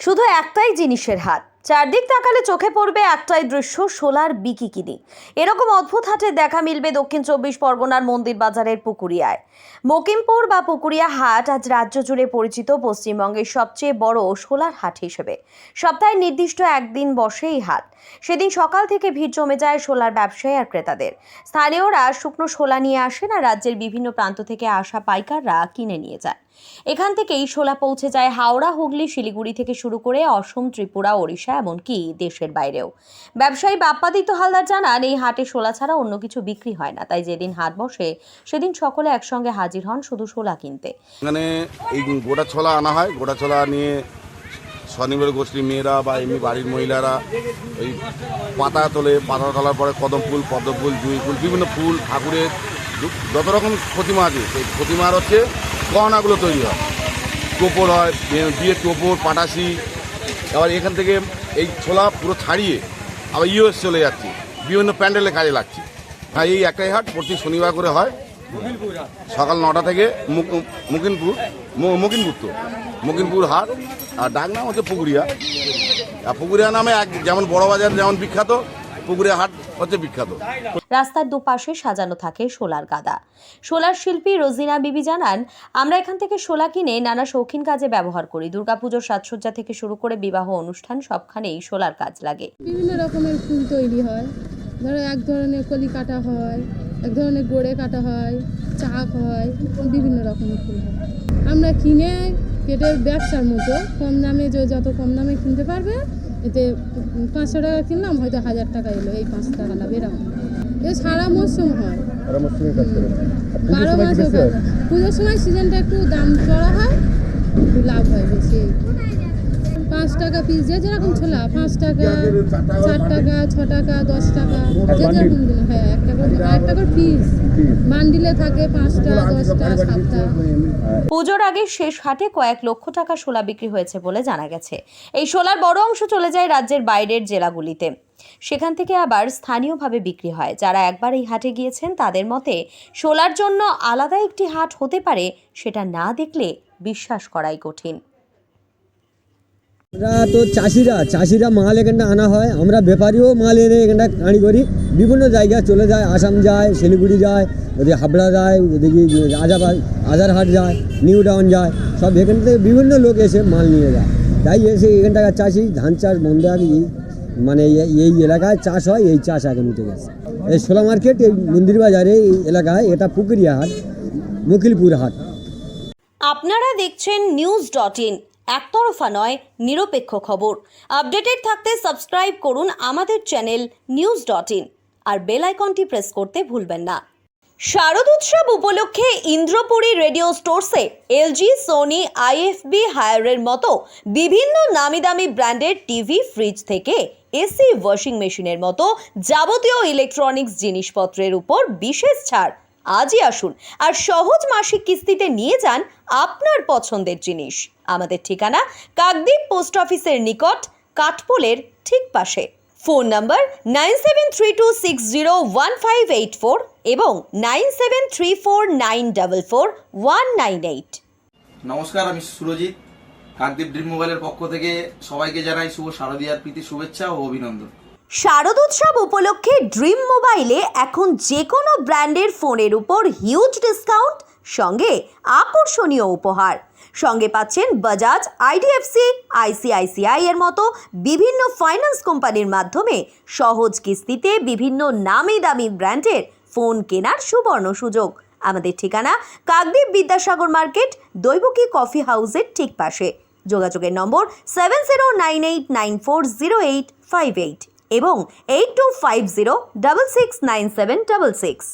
শুধু একটাই জিনিসের হাট চারদিক তাকালে চোখে পড়বে একটাই দৃশ্য, সোলার বিকিকিনি। এরকম অদ্ভুত হাটের দেখা মিলবে দক্ষিণ চব্বিশ পরগনার মন্দির বাজারের পুকুরিয়ায়। মকিমপুর বা পুকুরিয়া হাট আজ রাজ্য জুড়ে পরিচিত, পশ্চিমবঙ্গের সবচেয়ে বড় সোলার হাট হিসেবে। সপ্তাহে নির্দিষ্ট একদিন বসে এই হাট। সেদিন সকাল থেকে ভিড় জমে যায় সোলার ব্যবসায়ী আর ক্রেতাদের। স্থানীয়রা শুকনো শোলা নিয়ে আসেন আর রাজ্যের বিভিন্ন প্রান্ত থেকে আসা পাইকাররা কিনে নিয়ে যায়। এখান থেকেই শোলা পৌঁছে যায় হাওড়া, হুগলি, শিলিগুড়ি থেকে শুরু করে অসম, ত্রিপুরা, ওড়িশা এমনকি দেশের বাইরেও। ব্যবসায়ী বাপ্পাদিত্য হালদার জানান, এই হাটে শোলা ছাড়া অন্য কিছু বিক্রি হয় না, তাই যেদিন হাট বসে, সেদিন সকলে একসঙ্গে হাজির হন শুধু শোলা কিনতে। এখানে এই গোটা ছোলা আনা হয়, গোটা ছোলা নিয়ে স্বনির্ভর গোষ্ঠীর মেয়েরা বা এমনি বাড়ির মহিলারা ওই পাতা তোলে, পাতা তোলার পরে কদম ফুল, পদ্ম ফুল, জুঁই ফুল, বিভিন্ন ফুল, ঠাকুরের যত রকম প্রতিমা আছে, সেই প্রতিমার হচ্ছে গহনাগুলো তৈরি হয়। টোপর হয় বিয়ে- বিয়ের টোপর, পাটাশি আবার এখান থেকে এই ছোলা পুরো ছাড়িয়ে আবার ইউএস চলে যাচ্ছে। বিভিন্ন প্যান্ডেলে কাজে লাগছে। হ্যাঁ এই একটাই হাট, প্রতি শনিবার করে হয়। সকাল নটা থেকে মুক- মুকিনপুর মুকিনপুর তো। মুকিনপুর হাট, আর ডাক নাম হচ্ছে পুকুরিয়া। আর পুকুরিয়া নামে এক যেমন বড়বাজার যেমন বিখ্যাত, পুকুরিয়া হাট হচ্ছে বিখ্যাত। রাস্তার দুপাশে সাজানো থাকে শোলার গাদা। শোলার শিল্পী রোজিনা বিবি জানান আমরা এখান থেকে শোলা কিনে নানা শৌখিন কাজে ব্যবহার করি। দুর্গাপুজোর সাজসজ্জা থেকে শুরু করে বিবাহ অনুষ্ঠান সবখানেই শোলার কাজ লাগে। বিভিন্ন রকমের ফুল তৈরি হয়। ধরো এক ধরনের কলি কাটা হয় এক ধরনের গোড়ে কাটা হয় চাক হয় বিভিন্ন রকমের ফুল হয়। আমরা কিনে কেটে ব্যবসার মতো কম দামে যে যত কম দামে কিনতে পারবে এতে পাঁচশো টাকা কিনলাম হয়তো হাজার টাকা এলো এই পাঁচশো টাকা লাভ এরকম এ সারা মরশুম হয়। বারো মাসে পুজোর সময় সিজনটা একটু দাম চড়া হয় একটু লাভ হয় বেশি। পাঁচ টাকা পিস যে যেরকম ছোলা পাঁচ টাকা চার টাকা ছ টাকা দশ টাকা যে যেরকম দিন হ্যাঁ একটা করে আরেকটা করে পিস বান্ডিলে থাকে পাঁচটা দশটা সাতটা। পুজোর আগে শেষ হাটে কয়েক লক্ষ টাকা শোলা বিক্রি হয়েছে বলে জানা গেছে। এই শোলার বড় অংশ চলে যায় রাজ্যের বাইরের জেলাগুলিতে। সেখান থেকে আবার স্থানীয়ভাবে বিক্রি হয়। যারা একবার এই হাটে গিয়েছেন তাদের মতে শোলার জন্য আলাদা একটি হাট হতে পারে সেটা না দেখলে বিশ্বাস করাই কঠিন। আমরা তো চাষিরা চাষিরা মাল এখানটা আনা হয়, আমরা ব্যাপারীও মাল এনে এখানটা গাড়ি করি। বিভিন্ন জায়গায় চলে যায়, আসাম যায়, শিলিগুড়ি যায়, ওদিকে হাবড়া যায়, ওদিকে রাজাবাদ আজারহাট যায় নিউ টাউন যায়, সব এখান থেকে বিভিন্ন লোক এসে মাল নিয়ে যায়। তাই এসে এখানটাকার চাষি, ধান চাষ বন্ধ আগে মানে এই- এলাকায় চাষ হয়, এই চাষ এখন উঠে গেছে। এই সোলা মার্কেট, এই মন্দির বাজারে এই এলাকায়, এটা পুকুরিয়া হাট মুখিলপুর হাট। আপনারা দেখছেন নিউজ ডট ইন একতরফা নয়, নিরপেক্ষ খবর। আপডেটেড থাকতে সাবস্ক্রাইব করুন আমাদের চ্যানেল নিউজ ডট ইন। আর বেল আইকনটি প্রেস করতে ভুলবেন না। শারদ উৎসব উপলক্ষে ইন্দ্রপুরী রেডিও স্টোরসে এলজি, সোনি, আইএফবি হায়ারের মতো বিভিন্ন নামি দামি ব্র্যান্ডের টিভি, ফ্রিজ থেকে এসি, ওয়াশিং মেশিনের মতো যাবতীয় ইলেকট্রনিক্স জিনিসপত্রের উপর বিশেষ ছাড় আজই আসুন আর সহজ মাসিক কিস্তিতে নিয়ে যান আপনার পছন্দের জিনিস। আমাদের ঠিকানা কাকদ্বীপ পোস্ট অফিসের নিকট, কাঠপোলের ঠিক পাশে। Phone number nine seven three two six zero one five eight four এবং nine seven three four nine double four one nine eight. নমস্কার, আমি সুরজিৎ, কাকদ্বীপ ড্রিম মোবাইলের পক্ষ থেকে সবাইকে জানাই শুভ শারদীয়ার প্রীতি শুভেচ্ছা ও অভিনন্দন। শারদ উৎসব উপলক্ষে ড্রিম মোবাইলে এখন যে কোনো ব্র্যান্ডের ফোনের উপর হিউজ ডিসকাউন্ট, সঙ্গে আকর্ষণীয় উপহার। সঙ্গে পাচ্ছেন বাজাজ আইডিএফসি আইসিআইসিআই এর মতো বিভিন্ন ফাইন্যান্স কোম্পানির মাধ্যমে সহজ কিস্তিতে বিভিন্ন নামি দামি ব্র্যান্ডের ফোন কেনার সুবর্ণ সুযোগ। আমাদের ঠিকানা কাকদ্বীপ বিদ্যাসাগর মার্কেট, দৈবকী কফি হাউসের ঠিক পাশে। যোগাযোগের নম্বর seven zero nine eight nine four zero eight five eight. এবং eight two five zero double six nine seven double six